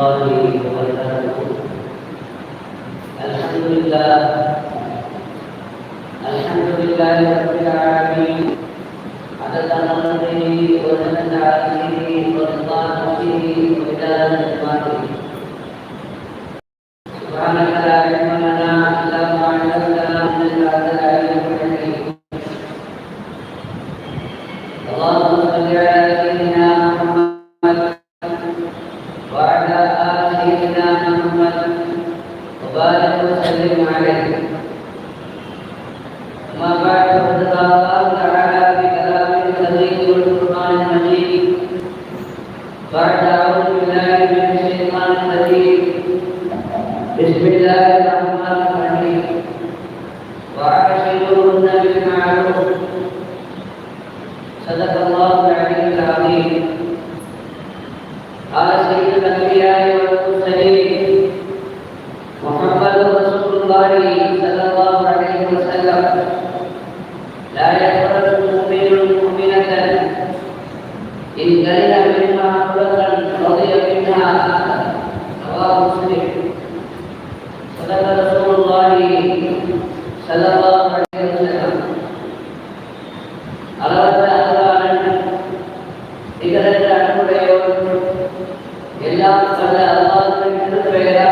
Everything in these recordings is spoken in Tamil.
Hallelujah. تبارك وتعالى എല്ലാ സ്ഥല പേരാ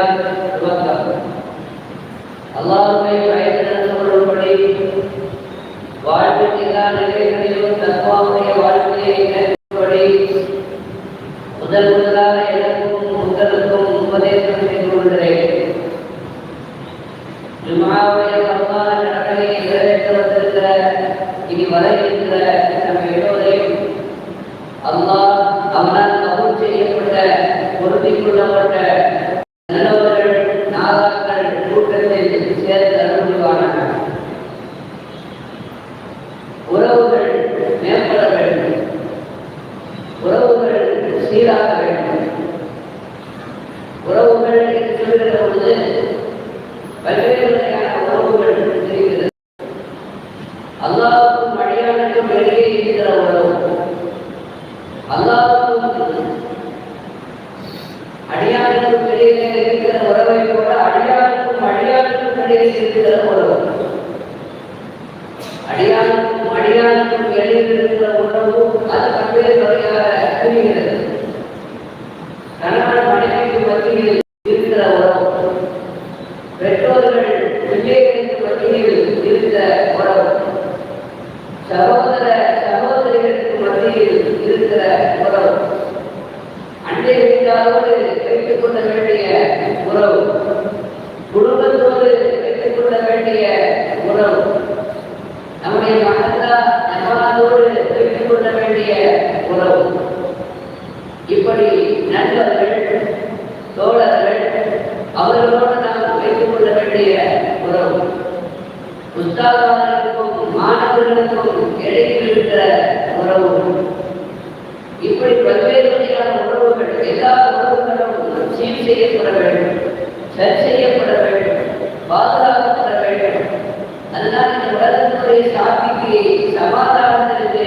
வெளியே இருக்கிற உலகம். அல்லாவுக்கு அடியாருக்கும் வெளியிலே இருக்கிற உறவை போல அடியாருக்கும் அடியாருக்கும் வெளியே இருக்கிற உறவு அடியாருக்கும் அடியாருக்கும் வெளியில் இருக்கிற உறவு அது பல்வேறு வகையாக புரிகிறது கணவன் மனைவிக்கு மத்தியில் இருக்கிற பெற்றோர்கள் இருக்கிற உறவு. சகோதர விடுதல அண்டை வீட்டாரோடு வைத்துக் கொள்ள வேண்டிய உறவு. குடும்பத்தோடு வைத்துக் வேண்டிய உறவு. நம்முடைய மகந்தா நகராதோடு வைத்துக் வேண்டிய உறவு. இப்படி நண்பர்கள் தோழர்கள் அவர்களோடு நாம் வைத்துக் வேண்டிய உறவு. புத்தகங்களுக்கும் மாணவர்களுக்கும் இடையில் இருக்கிற உறவு. இப்படி பல்வேறு வகையான உறவுகள் எல்லா உறவுகளும் சீர் செய்யப்பட வேண்டும் சரி செய்யப்பட வேண்டும் பாதுகாக்கப்பட வேண்டும் அதனால் இந்த உலகத்துடைய சாத்திக்கு சமாதானத்திற்கு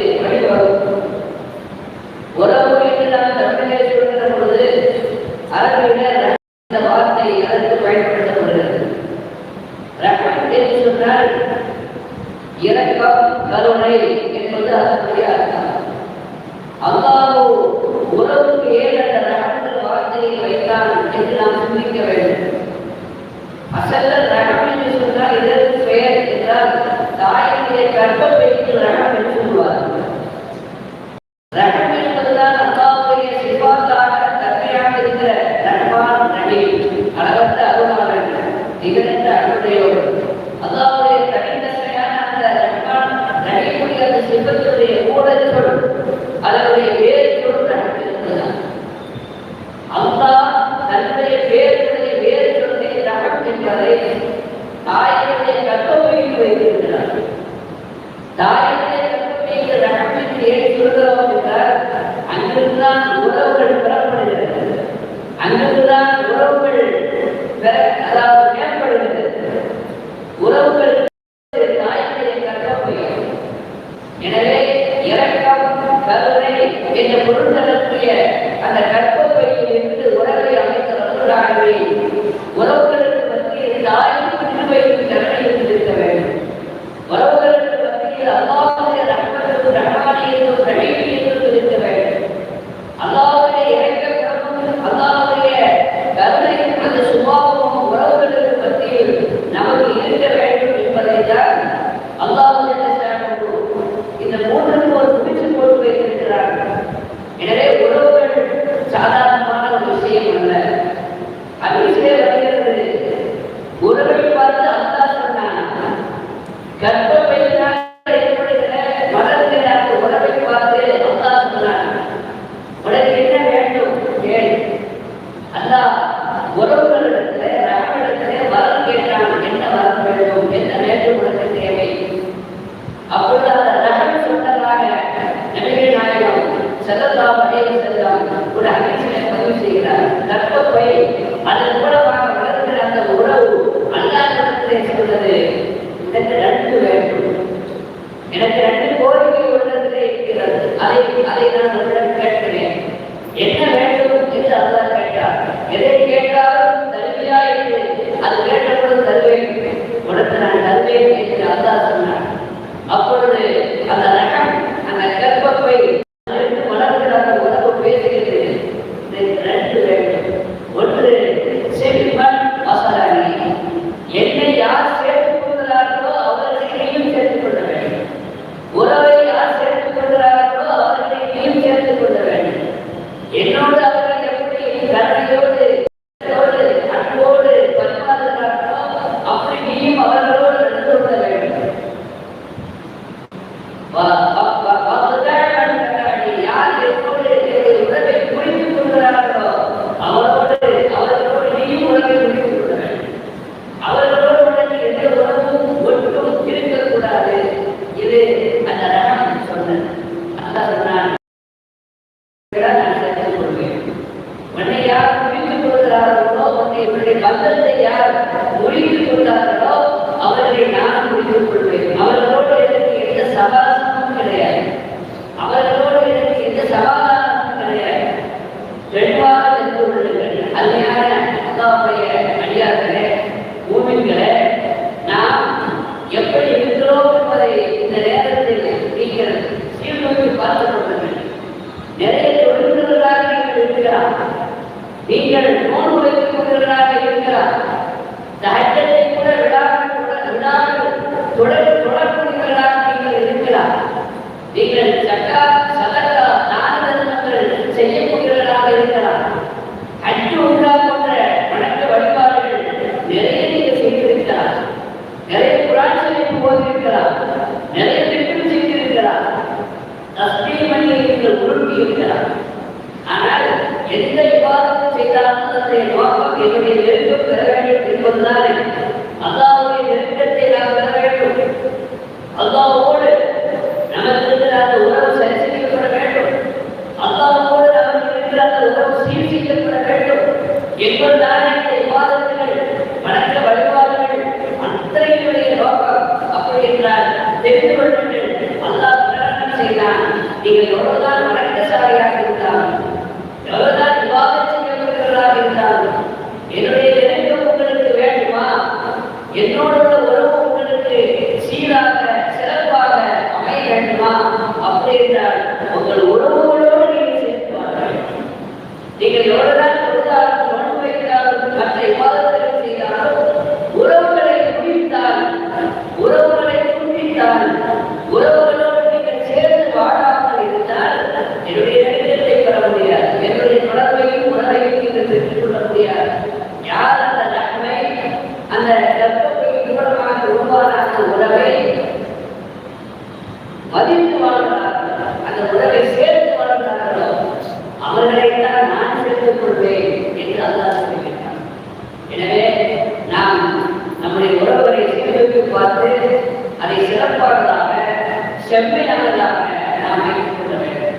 செம்மையானதாக நாம் வைத்துக் வேண்டும்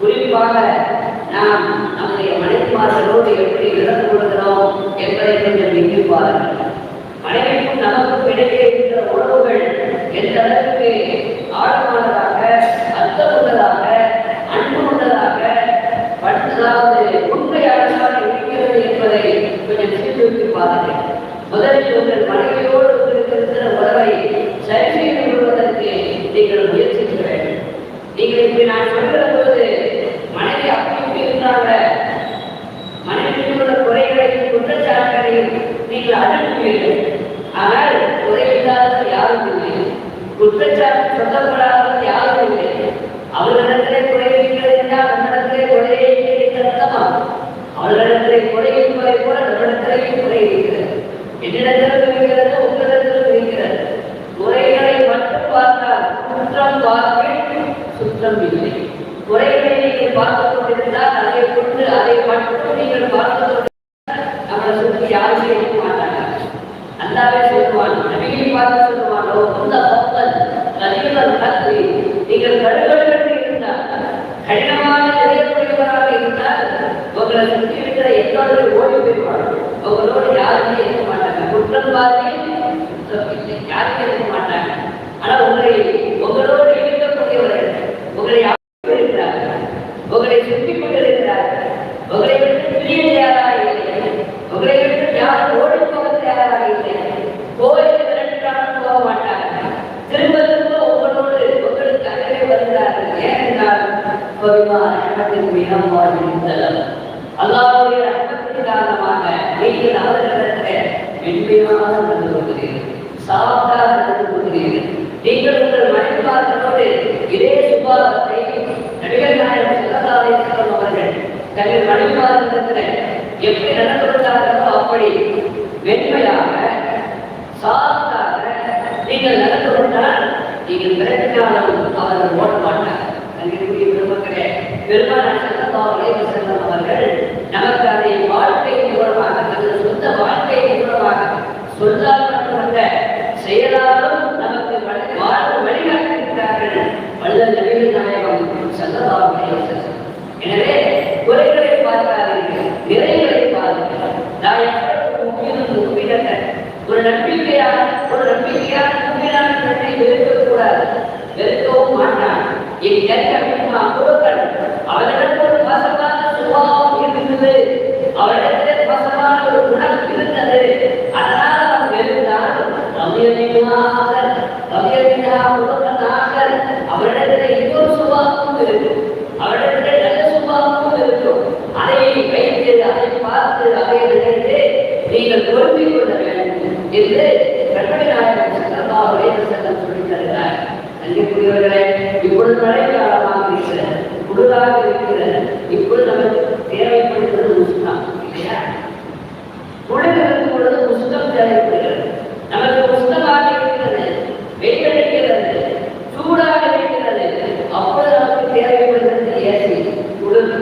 குறிப்பாக நாம் நம்முடைய மனைவிமார்களோடு எப்படி நடந்து கொள்கிறோம் என்பதை கொஞ்சம் எண்ணிப்பார்கள் மனைவிக்கும் நமக்கும் இடையே நீங்கள் ஆனால் குறைவில்லாத யாரும் இல்லை குற்றச்சாட்டு சொல்லப்படாத யாரும் இல்லை அவர்களிடத்திலே குறை இருக்கிறது என்றால் நம்மிடத்திலே குறையே இல்லை என்று அர்த்தமா அவர்களிடத்திலே குறை இருப்பதை போல நம்மிடத்திலேயும் குறை இருக்கிறது என்னிடத்திலும் இருக்கிறது உங்களிடத்திலும் இருக்கிறது குறைகளை மட்டும் பார்த்தால் குற்றம் பார்ப்பேன் சுற்றம் இல்லை குறைகளை நீங்கள் பார்த்துக் கொண்டிருந்தால் அதை கொண்டு அதை மட்டும் நீங்கள் பார்த்துக் கொண்டிருந்தால் நம்மளை சுற்றி யாரும் செய்ய மாட்டாங்க அல்லாவே சொல்லுவான் நபியை பார்த்து சொல்லுவானோ அந்த பக்தன் கலியுடன் கல்வி நீங்கள் கடுகடுகள் இருந்தால் கடினமான இதயமுடையவராக இருந்தால் உங்களை சுற்றி இருக்கிற எல்லோரும் ஓடி போய்வாங்க உங்களோடு யாருமே இருக்க மாட்டாங்க குற்றம் பார்வையும் குற்றம் இல்லை யாருமே இருக்க மாட்டாங்க ஆனா உங்களை உங்களோடு இருக்கக்கூடியவர்கள் உங்களை யாரும் இருக்கிறார்கள் உங்களை சுற்றி கொண்டிருக்கிறார்கள் உங்களை விட்டு பிரிய தயாராக இல்லை உங்களை விட்டு யாரும் ஓடி போக தயாராக இல்லை கோயில் விரட்டாலும் போக மாட்டாங்க திரும்ப திரும்ப உங்களோடு உங்களுக்கு அருகே வருகிறார்கள் ஏனென்றால் பொதுவா ரஹமத்தின் மிகம் வாழ்ந்தலம் அல்லாஹ்வுடைய காரணமாக நீங்கள் அவர்களிடத்தில் மென்மையாக நடந்து கொள்கிறீர்கள். சாஃப்டாக நடந்து கொள்கிறீர்கள். நீங்கள் உங்கள் மனைவிமார்களோடு இதே சுபாவத்தை நடிகர் நாயகம் சிவகாலை அவர்கள் தங்கள் மனைவிமார்களிடத்தில் எப்படி நடந்து கொண்டார்களோ அப்படி மென்மையாக சாஃப்டாக நீங்கள் நடந்து கொண்டால் நீங்கள் விரட்டினாலும் அவர்கள் ஓட மாட்டார் அங்கிருக்கிற பெருமக்களே பெருமான சட்டத்தாவலே அவர்கள் நமக்கு அதை வாழ்க்கையின் மூலமாக சொந்த வாழ்க்கையின் மூலமாக சொல்லால் மட்டுமல்ல செயலாலும் நமக்கு வாழ்வு வழிகாட்டுகிறார்கள் வள்ளல் நபிகள் நாயகம் சல்லல்லாஹு எனவே குறைகளை பார்க்காதீர்கள் நிறைகளை பாருங்கள் நான் ஒரு நம்பிக்கையான ஒரு நம்பிக்கையான உண்மையான தன்னை வெறுக்கக்கூடாது வெறுக்கவும் மாட்டேன். அவரிடத்தில் ஒரு சுபாவம் இருந்தது அவரிடத்தில் பசமான ஒரு குணம் இருந்தது. அதனால் அவன் வெறுத்தான் கவியமினாக கவியமினா குருக்கனாக அவரிடத்தில் இன்னொரு சுபாவமும் இருக்கும் அவரிடத்தில் நல்ல சுபாவமும் இருக்கும் அதை வைத்து அதை பார்த்து அதை நினைத்து நீங்கள் பொறுப்பிக் கொள்ள வேண்டும் என்று கற்பனை நாயகம் சல்லல்லாஹு செல்லம் சொல்லி தருகிறார் அன்புக்குரியவர்களே இப்பொழுது மழை காலமாக இருக்கிறது குளிராக இருக்கிறது இப்பொழுது நமக்கு தேவைப்படுகிறது உஷ்ணம் இல்லையா குளிர் இருக்கும் பொழுது உஷ்ணம் தேவைப்படுகிறது நமக்கு உஷ்ணமாக இருக்கிறது வெயில் அடிக்கிறது சூடாக இருக்கிறது அப்பொழுது நமக்கு தேவைப்படுகிறது ஏசி குளிர்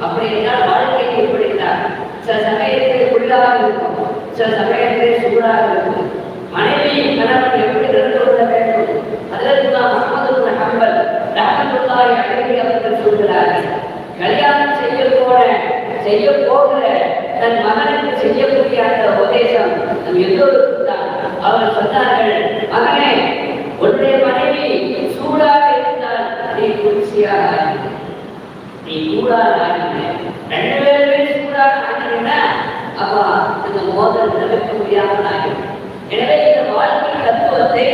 அப்படி என்றால் வாழ்க்கை எப்படித்தான் சில சமயத்தில் குளிராக இருக்கும் சில சமயத்திலே சூடாக இருக்கும். மனைவி கணவன் எப்படி நடந்து கொள்ள வேண்டும். அதற்கு அகமது முகமது ஹம்பல் ரஹமத்துல்லாஹி அழகி அவர்கள் சொல்கிறார்கள். கல்யாணம் செய்ய போன செய்ய போகிற தன் மகனுக்கு செய்யக்கூடிய அந்த உபதேசம் நம் எல்லோருக்கும் தான். அவர் சொன்னார்கள் மகனே உன்னுடைய மனைவி சூடாக இருந்தால் நீ குளிர்ச்சியாக நீ சூடாக ஆகின ரெண்டு பேருமே சூடாக ஆகினா அப்பா அந்த மோதல் தவிர்க்க முடியாமலாகும் எனவே இந்த வாழ்க்கை தத்துவத்தை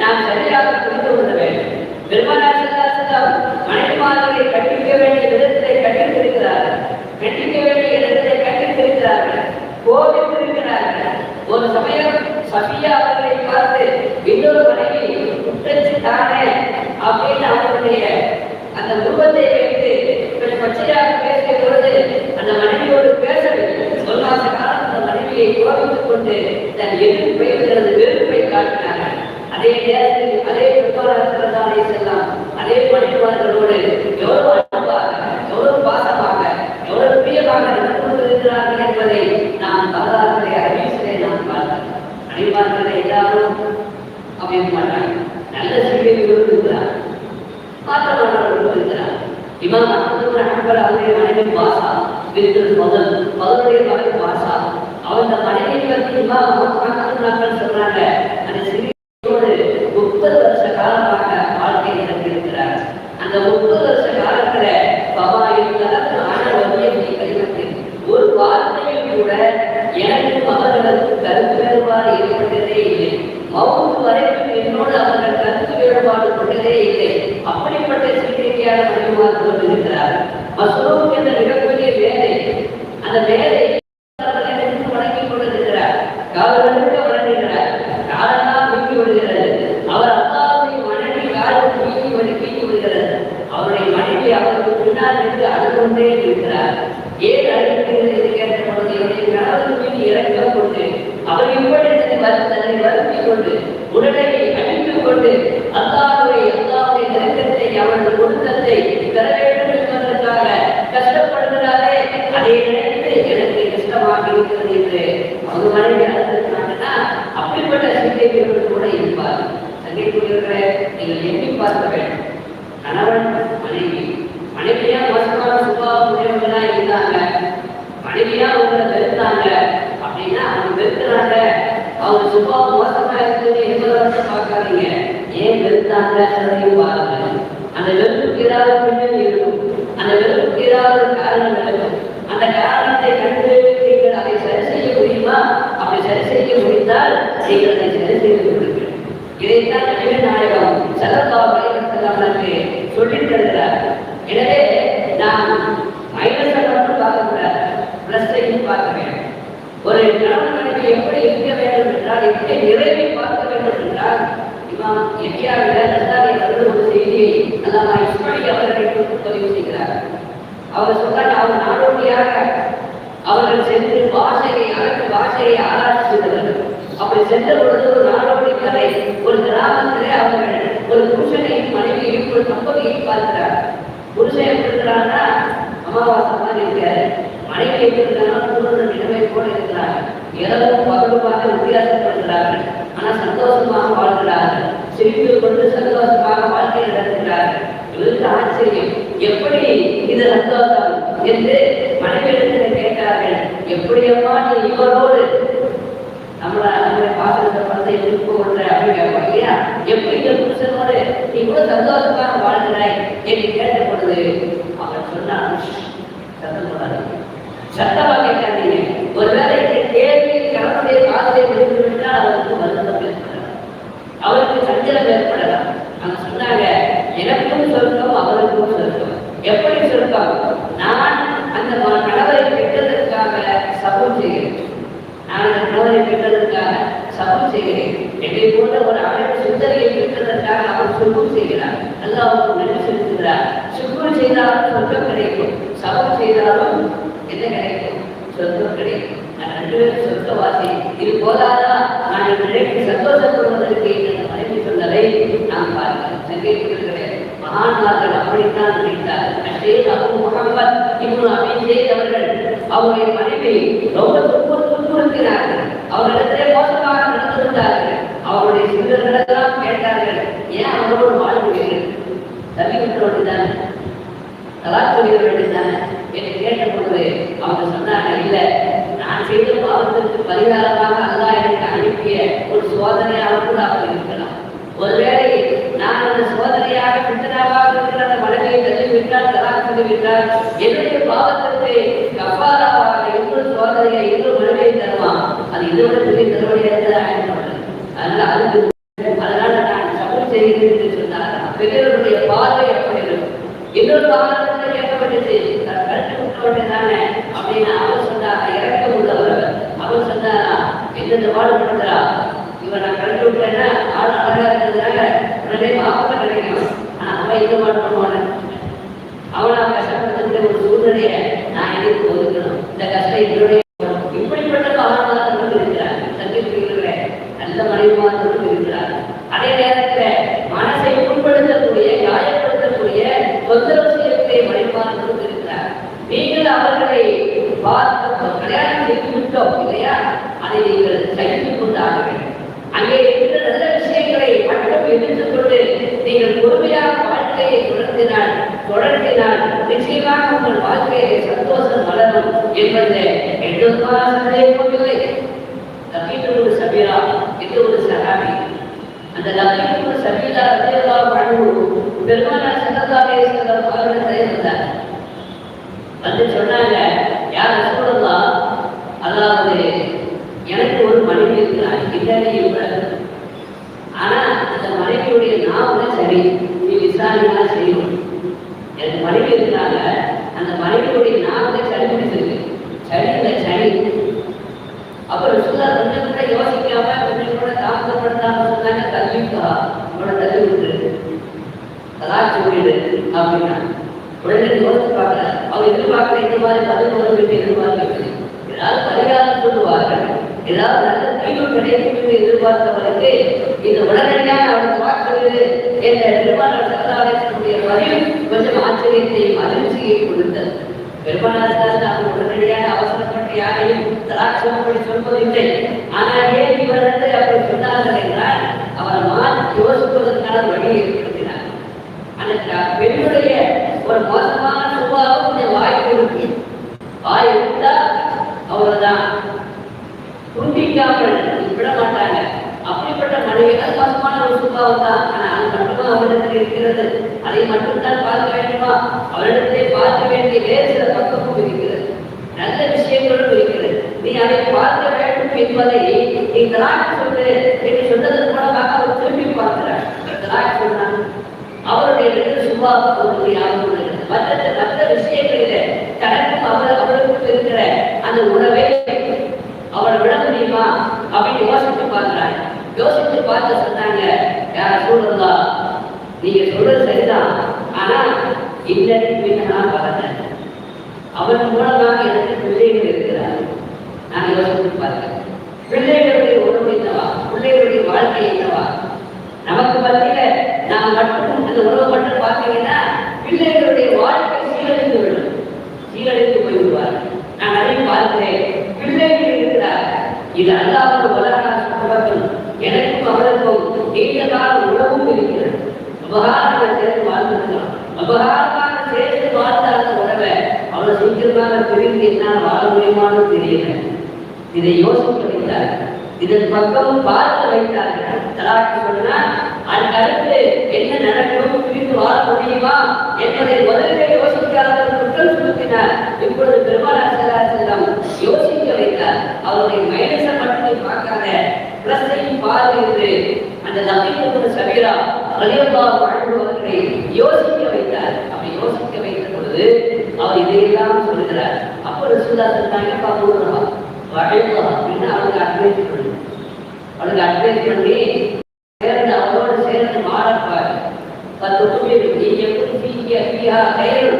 நாம் சரியாக புரிந்து கொள்ள வேண்டும். பெருமானாசலம் மனைவிமார்களை கட்டிக்க வேண்டிய விதத்தை கட்டித்திருக்கிறார்கள் கட்டிக்க வேண்டிய இடத்திலே கட்டித்திருக்கிறார்கள் கோபித்திருக்கிறார்கள். ஒரு சமயம் சபியா அவர்களை பார்த்து இன்னொரு மனைவி குற்றச்சு தானே? அப்படின்னு அவர்களுடைய அந்த உருவத்தை வைத்து கொஞ்சம் பச்சையாக பேசிய பொழுது அந்த மனைவியோடு பேசவில்லை ஒரு மாச காலம் அந்த மனைவியை கோபித்துக் கொண்டு தன் எதிர்ப்பை தனது வெறுப்பை காட்டினார்கள் அதே நேரத்தில் அதே பெற்றோராக செல்லாம் அதே மனைவிமார்களோடு எவ்வளவு அன்பாக எவ்வளவு பாசமாக எவ்வளவு பிரியமாக நடந்து கொண்டிருக்கிறார்கள் என்பதை நாம் வரலாற்றை அறிவிசலை நாம் பார்த்தோம் மனைவிமார்களை எல்லாரும் அமைய மாட்டாங்க நல்ல சீரியல்களும் இருக்கிறார் மாற்றமானவர்களும் இருக்கிறார் இமாம் அஹமது ஹம்பல் அவருடைய மனைவி பாசா விருது முதல் அவருடைய மகன் பாசா அவங்க மனைவி பற்றி இமாம் அஹமது நாட்கள் சொல்றாங்க அந்த சிறியோடு முப்பது வருஷ காலமாக வாழ்க்கை நடத்தியிருக்கிறார் அந்த முப்பது வருஷ காலத்துல பவா இருந்தாலும் ஆன வந்தியம் கழிவத்தில் ஒரு வார்த்தையில் கூட எனக்கும் அவர்களுக்கும் கருத்து வேறுபாடு ஏற்பட்டதே இல்லை மவுத்து வரைக்கும் என்னோடு அவர்கள் கருத்து வேறுபாடு கொண்டதே இல்லை. அப்படிப்பட்ட சீக்கிரமையான மனிதர்கள் இருக்கிறார் மசூருக்கு என்ற மிகப்பெரிய வேலை அந்த வேலை வணங்கிக் கொண்டிருக்கிறார் கண்ணீருக்கு அழுகொண்டே இருக்கிறார் ஏன் அழுகிறீர்கள் என்று கேட்ட பொழுது என்னுடைய கணவர் மீது இறக்கம் கொண்டு அவர் இப்பொழுது வரு தன்னை வருத்திக் கொண்டு உடலை அழித்துக் கொண்டு அல்லாஹ்வை அல்லாஹ்வை நெருக்கத்தை அவரது ஒழுக்கத்தை பெற வேண்டும் என்பதற்காக கஷ்டப்படுகிறாரே அதை நினைத்து எனக்கு கஷ்டமாக இருக்கிறது என்று அவங்க மனைவி அழுத்திருக்கிறாங்கன்னா அப்படிப்பட்ட சிந்தைகள் கூட இருப்பார் சந்திக்கூடியவர்களை நீங்கள் எண்ணி பார்க்க வேண்டும் கணவன் மனைவி மனைவியா மோசமான சுபாவம் உடையவங்களா இருந்தாங்க மனைவியா உங்களை வெறுத்தாங்க. அப்படின்னா அவங்க வெறுக்கிறாங்க. அவங்க சும்மா மோசமா இருக்குது எவ்வளவு மட்டும் பார்க்காதீங்க. ஏன் வெறுத்தாங்கன்றதையும் பாருங்க அந்த வெறுப்புக்கு ஏதாவது பின்னணி இருக்கும். அந்த வெறுப்புக்கு ஏதாவது காரணம் இருக்கும். அந்த காரணத்தை கண்டு நீங்கள் அதை சரி செய்ய முடியுமா? அப்படி சரி செய்ய முடிந்தால் நீங்கள் அதை சரி செய்து கொடுங்கள் இதைத்தான் நபிகள் நாயகம் சல்லல்லாஹு அலைஹி வஸல்லம் நமக்கு சொல்லித் தருகிறார் எனவே நாம் மைனஸ் பிளஸையும் பார்க்க வேண்டும். ஒரு கணவன் மனைவி எப்படி இருக்க வேண்டும் என்றால் எப்படி நிறைவை பார்க்க வேண்டும் என்றால் இமாம் எட்டியாவில் நசாரி வந்து ஒரு செய்தியை அல்லாமா இஸ்மாயில் அவர்கள் குறித்து பதிவு செய்கிறார். அவர் சொன்னார் அவர் நாடோடியாக அவர்கள் சென்று பாஷையை அரக்கு பாஷையை ஆராய்ச்சி செய்தவர்கள். அப்படி சென்ற பொழுது ஒரு நாடோடி கதை ஒரு கிராமத்திலே அவர்கள் ஒரு புருஷனையும் மனைவியையும் ஒரு தம்பதியையும் பார்க்கிறார். புருஷன் எப்படி இருக்கிறாங்கன்னா அமாவாசை மனைவி நிலைமை போல இருக்கிறாங்க இரவும் பகலுமாக ஆனா சந்தோஷமாக வாழ்கிறார்கள். சிரித்து கொண்டு சந்தோஷமாக வாழ்க்கை நடத்துகிறார்கள். இவருக்கு ஆச்சரியம். எப்படி இது சந்தோஷம் என்று மனைவியிடத்தில் கேட்டார்கள். எப்படியம்மா நீ இவரோடு நம்மள நம்மளை பார்க்கறத பார்த்து எதிர்ப்பு கொண்ட அப்படின்னு இல்லையா எப்படி இந்த புருஷனோடு நீ கூட சந்தோஷமாக வாழ்கிறாய்? என்று கேட்ட பொழுது அவர் சொன்னார் சத்தம் போடாதீங்க. சத்தமா கேட்காதீங்க ஒருவேளை இந்த கேள்வி கணவனுடைய காதலை விழுந்து விட்டால் அவருக்கு வருத்தம் ஏற்படலாம். அவருக்கு சஞ்சலம் ஏற்படலாம். அவங்க சொன்னாங்க எனக்கும் சொர்க்கம் அவருக்கும் சொர்க்கம். எப்படி சொர்க்கம்? நான் அந்த ம- கணவரை பெற்றதற்காக சபம் செய்கிறேன். நான் அந்த கணவரை பெற்றதற்காக சபம் செய்கிறேன். என்னை போன்ற ஒரு அழகு சுந்தரியை பெற்றதற்காக அவர் சுகம் செய்கிறார் அல்லாஹ் அவருக்கு நன்றி செலுத்துகிறார். சுக்குர் செய்தாலும் சொர்க்கம் கிடைக்கும். சபம் செய்தாலும் என்ன கிடைக்கும் கிடைக்கும். நான் ரெண்டு பேரும் சொர்க்கவாசி இது போதாதா? நான் இந்த சந்தோஷப்படுவதற்கு இந்த மனைவி சொன்னதை நாம் பார்க்கிறோம் சங்கீதத்திலே மகான்மார்கள் அப்படித்தான் நினைத்தார் அஷேக் அபு முகமது இப்னு அபி அவர்கள் அவருடைய மனைவி ரொம்ப துன்புறுத்தினார்கள். அவர்களிடத்திலே மோசமாக நடந்து கொண்டார்கள் அவருடைய சிறுவர்களெல்லாம் கேட்டார்கள் ஏன் அவரோடு வாழ்கிறீர்கள்? தள்ளி வேண்டியதானே தலாக் சொல்லிட வேண்டியதானே என்று கேட்ட பொழுது அவங்க சொன்னாங்க இல்ல நான் செய்த பாவத்திற்கு பரிகாரமாக அல்லா எனக்கு அனுப்பிய ஒரு சோதனையாக கூட அவர் இருக்கலாம். ஒருவேளை நான் அந்த சோதனையாக பித்தனாவாக இருக்கிற அந்த மனைவியை தள்ளிவிட்டால் தலாக் சொல்லிவிட்டால் என்னுடைய பாவத்திற்கு கப்பாராவாக இன்னொரு சோதனையை இன்னொரு மனைவியை தருவான் அது இதோட பெரிய தருவடையாக ஆயிரம் அதனால அதுக்கு அதனால நான் சபம் செய்கிறேன் என்று சொன்னார் பெரியவர்களுடைய பார்வை அப்படி இருக்கும். இன்னொரு காரணத்தில் கருத்து அப்படின்னு அவர் சொன்னா இறக்கம் உள்ளவர் அவர் சொன்னாரா எந்தெந்த பாடுபடுத்துறா இவன் நான் கருத்து விட்டேன்னா ஆள் அழகா இருக்கிறதுனால உடனே பாப்பா கிடைக்கும். அவன் பாடு கஷ்டப்படுத்த ஒரு சூழ்நிலையை நான் எதிர்த்து ஒதுக்கணும்? இந்த கஷ்டம் என்னுடைய இப்படிப்பட்ட காரணமாக இருக்கிறார் சங்கீதங்களே நல்ல மனைவிமார்களும் இருக்கிறார் அதே நேரத்தில் மனசை புண்படுத்தக்கூடிய காயப்படுத்தக்கூடிய தொந்தரவு செய்யக்கூடிய மனைவிமார்களும் இருக்கிறார் நீங்கள் அவர்களை பார்த்து கல்யாணம் செய்து விட்டோம் இல்லையா அதை நீங்கள் சகித்துக் கொண்டு ஆக வேண்டும் அங்கே இருக்கிற நல்ல விஷயங்களை மட்டும் எதிர்த்துக் கொண்டு நீங்கள் பொறுமையாக வாழ்க்கையை தொடர்ந்தினால் தொடர்ந்தினால் நிச்சயமாக உங்கள் வாழ்க்கையை சந்தோஷம் வளரும் என்பதில் எந்த விதமான சந்தேகமும் இல்லை லபீபுல் சபீரா என்று ஒரு சஹாபி அந்த லபீபுல் சபீரா ரலியல்லாஹு அன்ஹு பெருமானார் ஸல்லல்லாஹு அலைஹி வஸல்லம் அவர்களிடத்தில் இருந்தார் வந்து சொன்னாங்க யார் ரசூலுல்லாஹ் அதாவது எனக்கு ஒரு மனைவி இருக்கிறார் இல்லையும் ஆனா அந்த மனைவியுடைய நாம சரி நீ விசாரணை செய்யணும் எனக்கு மனைவி இருக்கிறாங்க அந்த மனைவியுடைய நாம சரி பிடிச்சிருக்கு சரி இல்லை சரி அப்புறம் சொல்ல கொஞ்சம் கூட யோசிக்காம கொஞ்சம் கூட தாமதப்படுத்தாம சொன்னாங்க தள்ளிக்கா உங்களோட தள்ளி விட்டு தலா சொல்லிடு அப்படின்னா உடனே யோசிச்சு பார்க்கிறார் அவர் எதிர்பார்க்கிற இந்த மாதிரி பதில் வரும் என்று எதிர்பார்க்கவில்லை ஏதாவது பரிகாரம் சொல்லுவார்கள் ஏதாவது நல்ல தீர்வு கிடைக்கும் என்று இது உடனடியாக அவருக்கு என்ற பெருமாள் கொஞ்சம் ஆச்சரியத்தையும் அதிர்ச்சியை கொடுத்தது பெருமானார் அவர் உடனடியாக அவசரப்பட்டு யாரையும் தலாட்சமப்படி சொல்வதில்லை ஆனால் ஏன் இவர்கள் அப்படி சொன்னார்கள் என்றால் அவர் யோசிப்பதற்கான வழியை ஏற்படுத்தினார் அந்த பெண்ணுடைய ஒரு மோசமான சுபாவம் கொஞ்சம் வாய்ப்பு இருக்கு வாய் இருந்தா அவர்தான். துண்டிக்காமல் விட மாட்டாங்க அப்படிப்பட்ட மனைவிகள் மோசமான ஒரு சுபாவம் தான் ஆனா அது மட்டுமா அவரிடத்தில் இருக்கிறது? அதை மட்டும்தான் பார்க்க வேண்டுமா? அவரிடத்திலே பார்க்க வேண்டிய வேறு சில பக்கமும் இருக்கிறது. நல்ல விஷயங்களும் இருக்கிறது. நீ அதை பார்க்க வேண்டும் என்பதை நீ திராட்சை சொல்லு என்று சொன்னதன் மூலமாக அவர் திரும்பி பார்க்கிறார். திராட்சை சொன்னார் அவருடைய இடத்தில் சுபா அவருடைய ஞாபகம் மற்ற மற்ற விஷயங்களில் தனக்கும் அவர் அவருக்கும் இருக்கிற அந்த உணவை அப்படின்னு யோசிச்சு பார்க்கிறாங்க யோசிச்சு பார்த்து சொன்னாங்க யார சொல்றதா நீங்க சொல்றது சரிதான். ஆனா இல்லை நான் வளர்ந்தேன் அவன் மூலமாக எனக்கு பிள்ளைகள் இருக்கிறார் நான் யோசித்து பார்க்கிறேன் பிள்ளைகளுடைய உறவு என்னவா பிள்ளைகளுடைய வாழ்க்கை என்னவா நமக்கு மத்தியில நாம் மட்டும் அந்த உறவு மட்டும் பார்த்தீங்கன்னா பிள்ளைகளுடைய வாழ்க்கை சீரழிந்து விடும் சீரழிந்து போய்விடுவார்கள் நான் அதையும் பார்க்கிறேன் பிள்ளைகள் இருக்கிறார் இது அல்லாத உலக சுகத்தும் எனக்கும் அவருக்கும் நீண்ட கால உறவும் இருக்கிறது உபகாரமாக சேர்த்து வாழ்ந்துருக்கலாம் உபகாரமாக சேர்த்து வாழ்ந்த அந்த உறவை அவ்வளவு சீக்கிரமாக பிரிந்து என்னால் வாழ முடியுமான்னு தெரியல. இதை யோசிக்க வைத்தார் இதன் பக்கம் பார்த்து வைத்தார்கள். தலாக்கு சொன்னால் அடுத்து என்ன நடக்கும்? பிரிந்து வாழ முடியுமா? என்பதை முதலிலே யோசிக்காதவர் குற்றம் சுமத்தினார். இப்பொழுது பெருமாள் செல்லம் யோசிக்க வைத்தார். அவருடைய மைனஸை மட்டும் பார்க்காத பிளஸையும் பாரு என்று அந்த நம்பிக்கை சபீரா ரலியல்லா வாழ்ந்தவர்களை யோசிக்க வைத்தார். அப்படி யோசிக்க வைத்த பொழுது அவர் இதையெல்லாம் சொல்கிறார் அப்போ ரசூல்லா சொன்னாங்க பாபூர்வா வழிவா அப்படின்னு அவருக்கு அட்வைஸ் பண்ணு அவனுக்கு அட்வைஸ் பண்ணி சேர்ந்து அவரோடு சேர்ந்து மாறப்பார் பத்து உண்மையில் நீ எப்படி சீக்கிய சீயா கயிறு.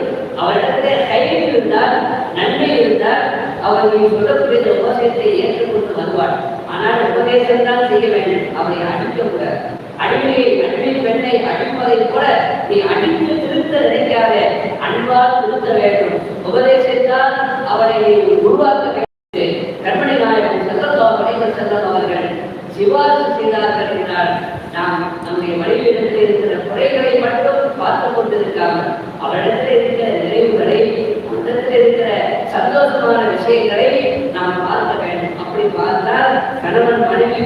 கயிறு இருந்தால் நன்மை இருந்தால் அவர் நீ சொல்லக்கூடிய இந்த உபதேசத்தை ஏற்றுக்கொண்டு வருவார். ஆனால் உபதேசம் தான் செய்ய வேண்டும். அவரை அடிக்க கூடாது அடிமையை அடிமை பெண்ணை அடிப்பதை போல நீ அடித்து திருத்த நினைக்காத. அன்பால் திருத்த வேண்டும். உபதேசத்தால் அவரை நீ உருவாக்க வேண்டும் கண்மணி நாயகம் செல்லல்லா வணிகர் செல்லம் அவர்கள் சிபாரிசு செய்தார்கள் என்றால் நாம் நம்முடைய வழியிடத்தில் இருக்கிற குறைகளை மட்டும் பார்த்து கொண்டிருக்காமல் அவரிடத்தில் இருக்கிற நிறைவுகளை அவரிடத்தில் இருக்கிற சந்தோஷமான விஷயங்களை நாம் பார்க்க வேண்டும் அப்படி பார்த்தால்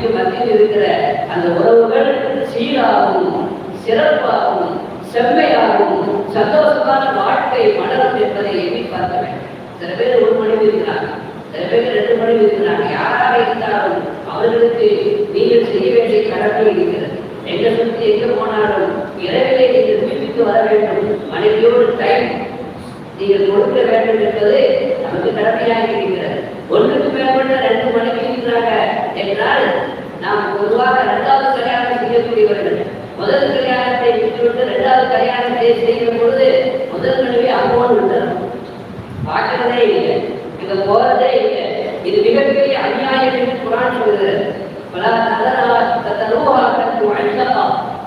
கணவன் மத்தியில் இருக்கிற அந்த உறவுகள் சீராகவும் சிறப்பாகவும் செம்மையாகவும் சந்தோஷமான வாழ்க்கை மலரும் என்பதை எண்ணி பார்க்க வேண்டும். சில பேர் ஒரு மனைவி இருக்கிறாங்க. சில பேர் ரெண்டு மனைவி இருக்கிறாங்க. யாரா இருந்தாலும் அவர்களுக்கு நீங்கள் செய்ய வேண்டிய கடமை இருக்கிறது எங்க சுற்றி எங்க போனாலும் இரவிலே நீங்கள் வீட்டுக்கு வர வேண்டும் மனைவியோடு டைம் நீங்கள் கொடுக்க வேண்டும் என்பது நமக்கு கடமையாக இருக்கிறது ஒன்றுக்கு மேற்பட்ட ரெண்டு மனைவி இருக்கிறாங்க என்றால் நாம் பொதுவாக இரண்டாவது கல்யாணம் செய்யக்கூடியவர்கள் முதல் கல்யாணத்தை விட்டுவிட்டு இரண்டாவது கல்யாணத்தை செய்கிற பொழுது முதல் மனைவி அங்கோடு விட்டுறோம் பார்க்கிறதே இல்லை. இங்க போறதே இல்லை. இது மிகப்பெரிய அநியாயம் என்று குரான் சொல்கிறது. பல தலரா தத்தலூஹா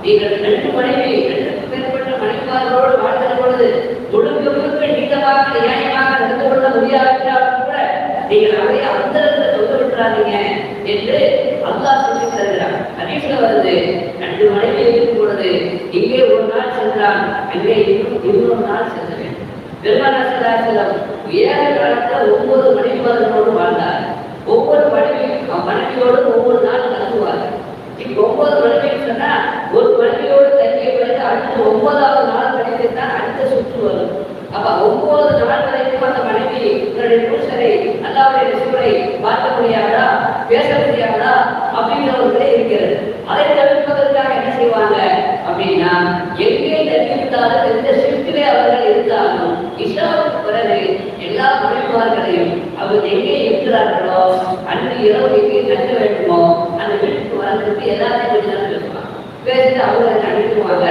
நீங்கள் ரெண்டு மனைவி ரெண்டுக்கு மேற்பட்ட மனைவிமார்களோடு வாழ்கிற பொழுது முழுக்க முழுக்க நீளமாக நியாயமாக நடந்து கொள்ள முடியாவிட்டாலும் கூட நீங்கள் அவரை அந்தரத்தை தொங்க விட்டுறாதீங்க என்று அல்லாஹ் சொல்லி தருகிறார் ஹதீஸ்ல வருது ரெண்டு மனைவி இருக்கும் பொழுது இங்கே ஒரு நாள் சென்றான். அங்கே இன்னும் இன்னொரு நாள் செல்ல வேண்டும் பெருமானாசலம் ஏக காலத்துல ஒவ்வொரு மனைவிமார்களோடு வாழ்ந்தார். ஒவ்வொரு மனைவி மனைவியோடு ஒவ்வொரு நாள் தங்குவார்கள் இப்ப ஒன்பது மனைவி சொன்னா ஒரு மனைவியோடு தங்கிய பிறகு அடுத்த ஒன்பதாவது நாள் கழித்து தான் அடுத்த சுற்று வரும். அப்ப ஒன்பது நாள் வரைக்கும் அந்த மனைவி தன்னுடைய புருஷரை அல்லாவுடைய ரசூலை பார்க்க முடியாதா பேச முடியாதா அப்படிங்கிற ஒரு நிலை இருக்கிறது. அதை தவிர்ப்பதற்காக என்ன செய்வாங்க? அப்படின்னா எங்கே தெரிவித்தாலும் எந்த சிற்பிலே அவர்கள் இருந்தாலும் இஸ்லாமுக்கு பிறகு எல்லா குறைபாடுகளையும் அவர் எங்கே இருக்கிறார்களோ அன்று இரவு எங்கே தங்க வேண்டுமோ அந்த வீட்டுக்கு வரதுக்கு எல்லாத்தையும் கொஞ்சம் பேசிட்டு அவங்க நடத்துவாங்க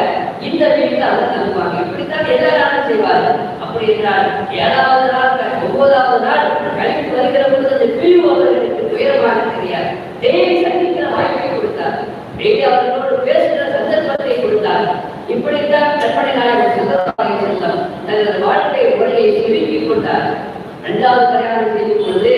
இந்த வீட்டில் அதை அனுப்புவாங்க இப்படித்தான் எல்லா நாளும் செய்வாங்க அப்படி என்றால் ஏழாவது நாள் ஒன்பதாவது நாள் கழித்து வருகிற பொழுது அந்த பிரிவு அவர்களுக்கு உயரமாக தெரியாது. தேவி சந்திக்கிற வாய்ப்பை கொடுத்தார். டெய்லி அவர்களோடு பேச சந்தர்ப்பத்தை இப்படித்தான் கற்பனை நாயகர் தனது வாழ்க்கை உரையை சுருக்கிக் கொண்டார். இரண்டாவது கல்யாணம் செய்து கொண்டு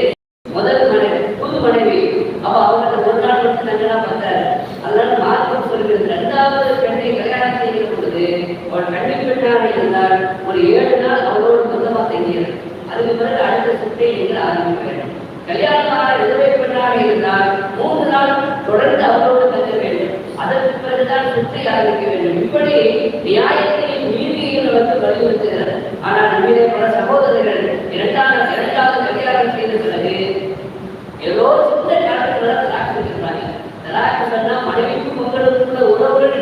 முதல் மனைவி புது மனைவி அவ அவர்கள் ஒரு நாள் மட்டும் தங்கலாம் பார்த்தாரு. அதனால மார்க்கம் சொல்கிறது இரண்டாவது பெண்ணை கல்யாணம் செய்கிற பொழுது அவள் கண்ணி பெண்ணாக இருந்தால் ஒரு ஏழு நாள் அவரோடு சொந்தமாக தங்கியது அதுக்கு பிறகு அடுத்த சுற்றை நீங்கள் ஆரம்பிக்க வேண்டும் கல்யாணமாக எதிர்ப்பு பெண்ணாக இருந்தால் மூன்று நாள் தொடர்ந்து அவரோடு தங்க வேண்டும். சுற்றி ஆரம்பிக்க வேண்டும் இப்படி நியாயத்தையும் நீதியையும் நமக்கு வலியுறுத்துகிறது ஆனால் நம்மிலே பல சகோதரர்கள் இரண்டாவது இரண்டாவது கல்யாணம் செய்த பிறகு ஏதோ சின்ன காரணத்துல தலாக்கு இருக்கிறாங்க தலாக்கு சொன்னா மனைவிக்கும் உறவுகள்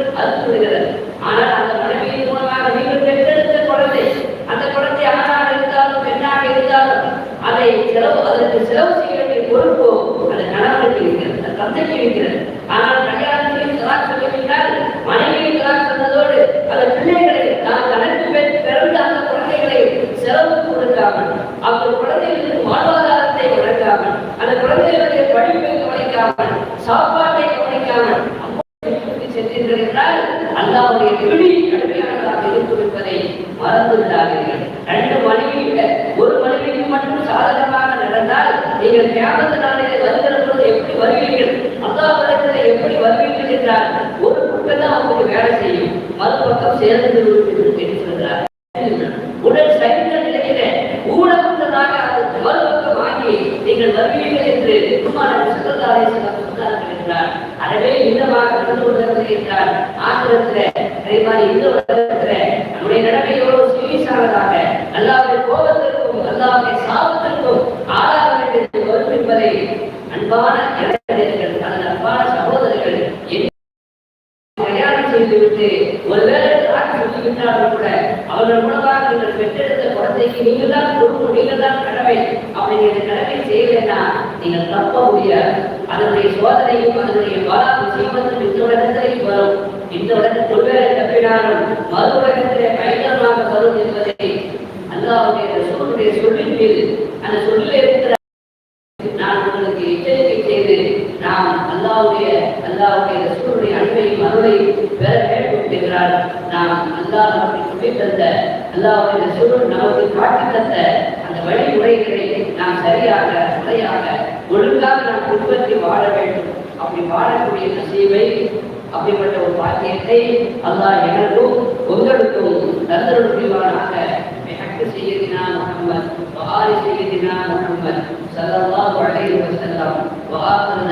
விடுகிறது ஆனால் அந்த மனைவியின் மூலமாக நீங்கள் பெற்றெடுத்த குழந்தை அந்த குழந்தை ஆணாக இருந்தாலும் பெண்ணாக இருந்தாலும் அதை செலவு அதற்கு செலவு செய்ய வேண்டிய பொறுப்போ அந்த கணவனுக்கு இருக்கிறது அந்த தந்தைக்கு இருக்கிறது ஆனால் கல்யாணத்தையும் தலாக் சொல்லிவிட்டால் மனைவியும் தலாக் சொன்னதோடு அந்த பிள்ளைகளை நான் தனக்கு பெற்று பிறந்த அந்த குழந்தைகளை செலவு கொடுக்காமல் அந்த குழந்தைகளுக்கு வாழ்வாதாரத்தை வழங்காமல் அந்த குழந்தைகளுடைய படிப்பை கவனிக்காமல் சாப்பாட்டை கவனிக்காமல் அம்மாவை சென்றிருக்கிறால் அல்லாவுடைய பிடி கடுமையானதாக இருக்கும் என்பதை மறந்து விடாதீர்கள் ரெண்டு மனைவியில ஒரு மனைவிக்கு மட்டும் சாதகமாக நடந்தால் நீங்கள் கேமத்து நாளிலே வருகிற பொழுது எப்படி வருவீர்கள்? அல்லாவிடத்தில் எப்படி வருவீர்கள் என்றால் ஒரு பக்கம் தான் உங்களுக்கு வேலை செய்யும். மறுபக்கம் சேர்ந்து விடுவீர்கள் என்று சொல்கிறார் உடல் சரிந்த நிலையில ஊனமுற்றதாக அது மறுபக்கம் ஆகி நீங்கள் வருவீர்கள் என்று குமாரன் சுகதாரை சொன்னார்கள் என்றார் எனவே மிதமாக நடந்து கொண்டிருக்கிறது என்றால் ஆசிரத்துல அதே மாதிரி இந்த உலகத்துல நம்முடைய நடமையோடு சீரியஸானதாக அல்லாவுடைய கோபத்திற்கும் அல்லாவுடைய சாபத்திற்கும் ஆளாக வேண்டியது வரும் என்பதை அன்பான இளைஞர்கள் அல்லது அன்பான சகோதரர்கள் எண்ணி கல்யாணம் செய்துவிட்டு ஒருவேளை தாக்கி சொல்லிவிட்டாலும் கூட அவர்கள் மூலமாக நீங்கள் பெற்றெடுத்த குழந்தைக்கு நீங்கள் தான் பொறுப்பு நீங்கள் தான் கடமை அப்படிங்கிற கடமை செய்யலைன்னா நீங்கள் தப்ப முடியாது. அதனுடைய சோதனையும் அதனுடைய பலா முசீபத்தும் இந்த உலகத்திலையும் வரும். இந்த உலகத்தில் ஒருவேளை தப்பினாலும் மறு உலகத்திலே பயங்கரமாக வரும் என்பதை அல்லாவுடைய ரசூலுடைய சொல்லின் மீது அந்த சொல்லில் இருக்கிற நான் உங்களுக்கு எச்சரிக்கை செய்து நாம் அல்லாவுடைய அல்லாவுடைய ரசூலுடைய அன்பையும் அருளை பெற வேண்டும் என்றால் நாம் அல்லாஹ் அப்படி சொல்லி தந்த அல்லாவுடைய ரசூல் நமக்கு காட்டி தந்த தேவைகளை நாம் சரியாக முறையாக ஒழுங்காக நாம் குடும்பத்தில் வாழ வேண்டும். அப்படி வாழக்கூடிய நசீவை அப்படிப்பட்ட ஒரு பாக்கியத்தை அல்லாஹ் எனக்கும் உங்களுக்கும் தந்தருடையவானாக ஹக்கு செய்யதினா முகமது வஹாரி செய்யதினா முகமது சல்லல்லாஹு அலைஹி வஸல்லம் வஹாரி